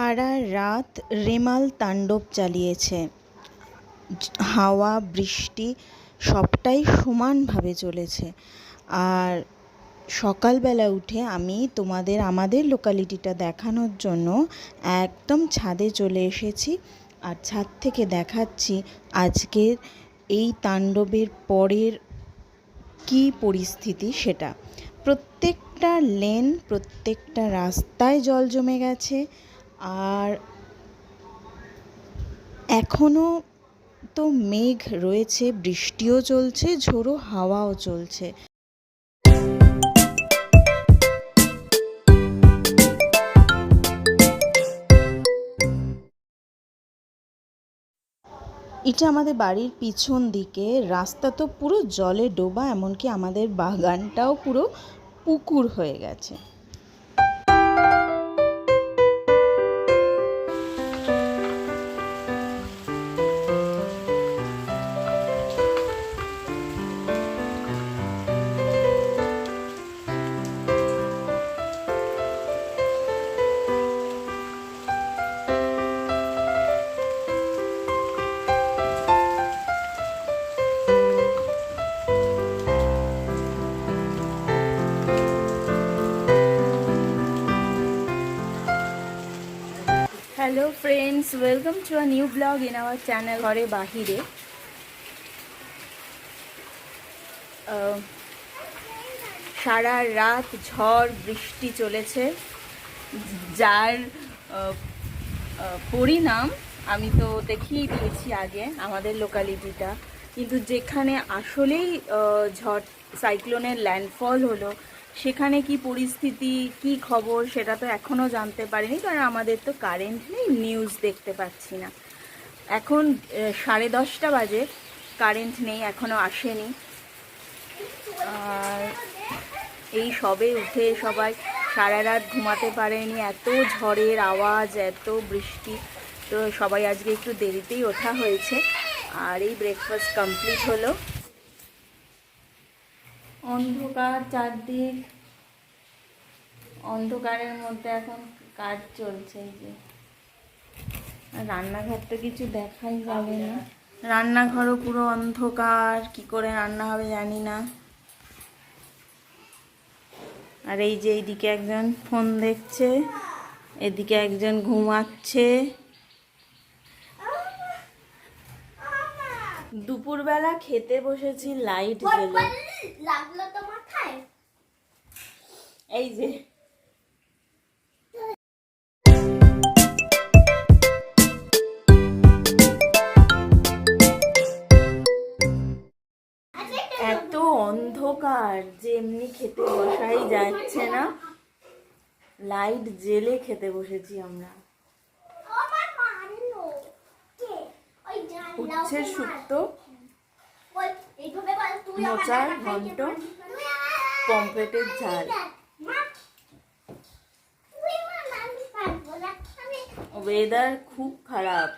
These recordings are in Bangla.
সারা রাত রেমাল তাণ্ডব চালিয়েছে। হাওয়া, বৃষ্টি, সবটাই সমানভাবে চলেছে। আর সকালবেলা উঠে আমি তোমাদের, আমাদের লোকালিটিটা দেখানোর জন্য একদম ছাদে চলে এসেছি। আর ছাদ থেকে দেখাচ্ছি আজকের এই তাণ্ডবের পরের কী পরিস্থিতি সেটা। প্রত্যেকটা লেন প্রত্যেকটা রাস্তায় জল জমে গেছে। আর এখনও তো মেঘ রয়েছে, বৃষ্টিও চলছে, ঝোড়ো হাওয়াও চলছে। এটা আমাদের বাড়ির পিছন দিকে, রাস্তা তো পুরো জলে ডোবা, এমনকি আমাদের বাগানটাও পুরো পুকুর হয়ে গেছে। Friends welcome to a new blog in our channel ঘরে বাহিরে সারা রাত ঝড়, বৃষ্টি চলেছে। যার পরিণাম আমি তো দেখিয়ে দিয়েছি আগে আমাদের লোকালিটিটা কিন্তু যেখানে আসলেই ঝড় সাইক্লোনের ল্যান্ডফল হলো সেখানে কি পরিস্থিতি, কি খবর সেটা তো এখনও জানতে পারিনি, কারণ আমাদের তো কারেন্ট নেই নিউজ দেখতে পাচ্ছি না। এখন সাড়ে দশটা বাজে কারেন্ট নেই এখনও আসেনি। আর এই সবে উঠে সবাই সারা রাত ঘুমাতে পারেনি, এত ঝড়ের আওয়াজ, এত বৃষ্টি, তো সবাই আজকে একটু দেরিতেই ওঠা হয়েছে। আর এই ব্রেকফাস্ট কমপ্লিট হলো। অন্ধকার চারদিক। অন্ধকারের মধ্যে এখন কাজ চলছে এই যে। রান্নাঘর তো কিছু দেখাই যাবে না। রান্নাঘরও পুরো অন্ধকার, কি করে রান্না হবে জানি না। আর এই যে এইদিকে একজন ফোন দেখছে, এদিকে একজন ঘুমাচ্ছে। দুপুরবেলা খেতে বসেছি, লাইট জেলে লাগল তো মাথায়। এই যে। এত অন্ধকার যে এমনি খেতে বসাই যাচ্ছে না। লাইট জেলে খেতে বসেছি আমরা। আমার মারলো মোচার ঘন্ট। তুই ঝাল। ওয়েদার খুব খারাপ।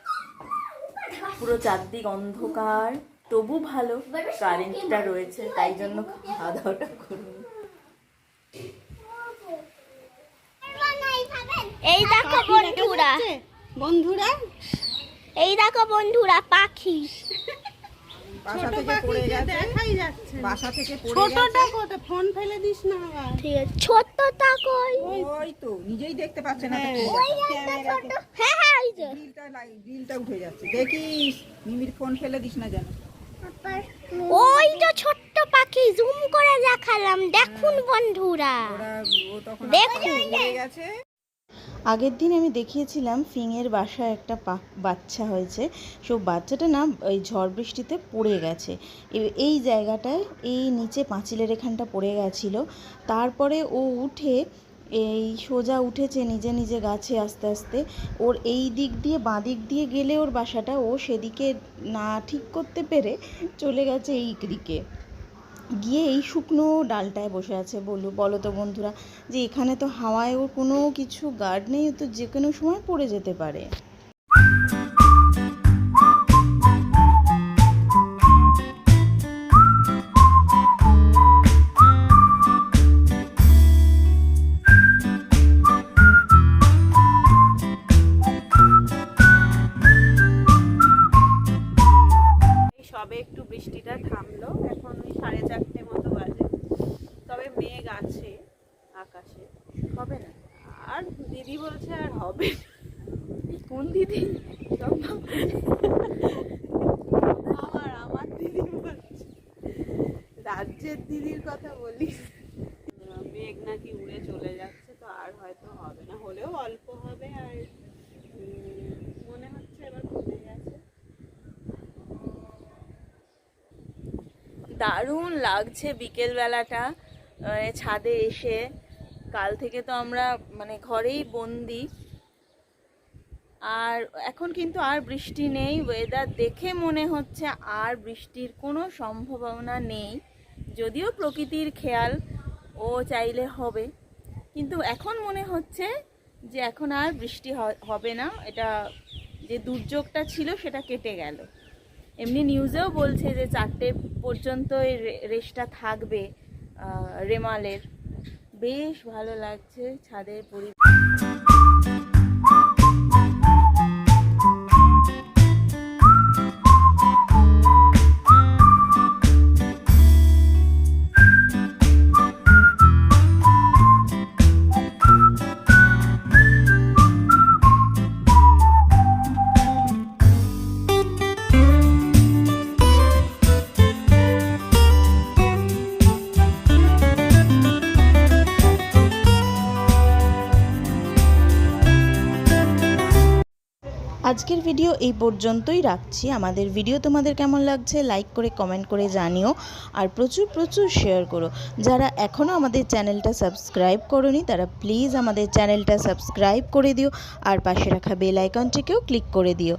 পুরো চারদিক অন্ধকার। তবু ভালো কারেন্টটা রয়েছে তাই জন্য খাওয়া দাওয়াটা করুন। এই দেখো বন্ধুরা। বন্ধুরা এই দেখো বন্ধুরা পাখি। বাসা থেকে পড়ে গেছে। দেখাই যাচ্ছে বাসা থেকে পড়ে ছোটটা কোথায় ফোন ফেলে দিস না আবার। ঠিক আছে। ছোট্টটা কই ওই তো নিজেই দেখতে পাচ্ছে না ওই একটা ছোট হ্যাঁ হ্যাঁ ওই যে। গ্রিলটা গ্রিলটা উঠে যাচ্ছে। দেখিস ফোন ফেলে দিস না যেন। ওই তো ছোট্ট পাখি জুম করে দেখালাম। দেখুন বন্ধুরা। দেখুন। গেছে। আগের দিন আমি দেখিয়েছিলাম ফিঙের বাসায় একটা বাচ্চা হয়েছে। সো বাচ্চাটা না ওই ঝড় বৃষ্টিতে পড়ে গেছে। এই জায়গাটায় এই নিচে পাঁচিলের এখানটা পড়ে গেছিল। তারপরে ও উঠে এই সোজা উঠেছে নিজে নিজে গাছে আস্তে আস্তে। ওর এই দিক দিয়ে বাঁ দিক দিয়ে গেলে ওর বাসাটা, ও সেদিকে না ঠিক করতে পেরে চলে গেছে এই দিকে। গিয়ে এই শুকনো ডালটায় বসে আছে বলু বলো তো বন্ধুরা, যে এখানে তো হাওয়ায় ও কোনো কিছু গার্ড নেই তো যে কোনো সময় পড়ে যেতে পারে। হবে না? আর দিদি বলছে আর হবে। কোন দিদি? আমার আমার দিদি বলছে। রাজ্যের দিদির কথা বলিস। মেঘ নাকি উড়ে চলে যাচ্ছে, তো আর হয়তো হবে না। হলেও অল্প হবে আর মনে হচ্ছে এবার কমে গেছে। দারুণ লাগছে বিকেলবেলাটা ছাদে এসে। কাল থেকে তো আমরা মানে ঘরেই বন্দি। আর এখন কিন্তু আর বৃষ্টি নেই ওয়েদার দেখে মনে হচ্ছে আর বৃষ্টির কোনো সম্ভাবনা নেই। যদিও প্রকৃতির খেয়াল ও চাইলে হবে, কিন্তু এখন মনে হচ্ছে যে এখন আর বৃষ্টি হবে না। এটা যে দুর্যোগটা ছিল সেটা কেটে গেল। এমনি নিউজেও বলছে যে চারটে পর্যন্ত এই রেসটা থাকবে রেমালের। বেশ ভালো লাগছে ছাদের পরি আজকের ভিডিও এই পর্যন্তই রাখছি। আমাদের ভিডিও তোমাদের কেমন লাগছে লাইক করে, কমেন্ট করে জানিও আর প্রচুর প্রচুর শেয়ার করো। যারা এখনও আমাদের চ্যানেলটা সাবস্ক্রাইব করনি, তারা প্লিজ আমাদের চ্যানেলটা সাবস্ক্রাইব করে দিও আর পাশে রাখা বেল আইকনটিকেও ক্লিক করে দিও।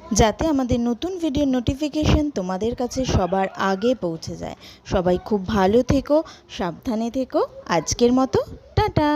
যাতে আমাদের নতুন ভিডিওর নোটিফিকেশন তোমাদের কাছে সবার আগে পৌঁছে যায়। সবাই খুব ভালো থেকো, সাবধানে থেকো। আজকের মতো, টাটা!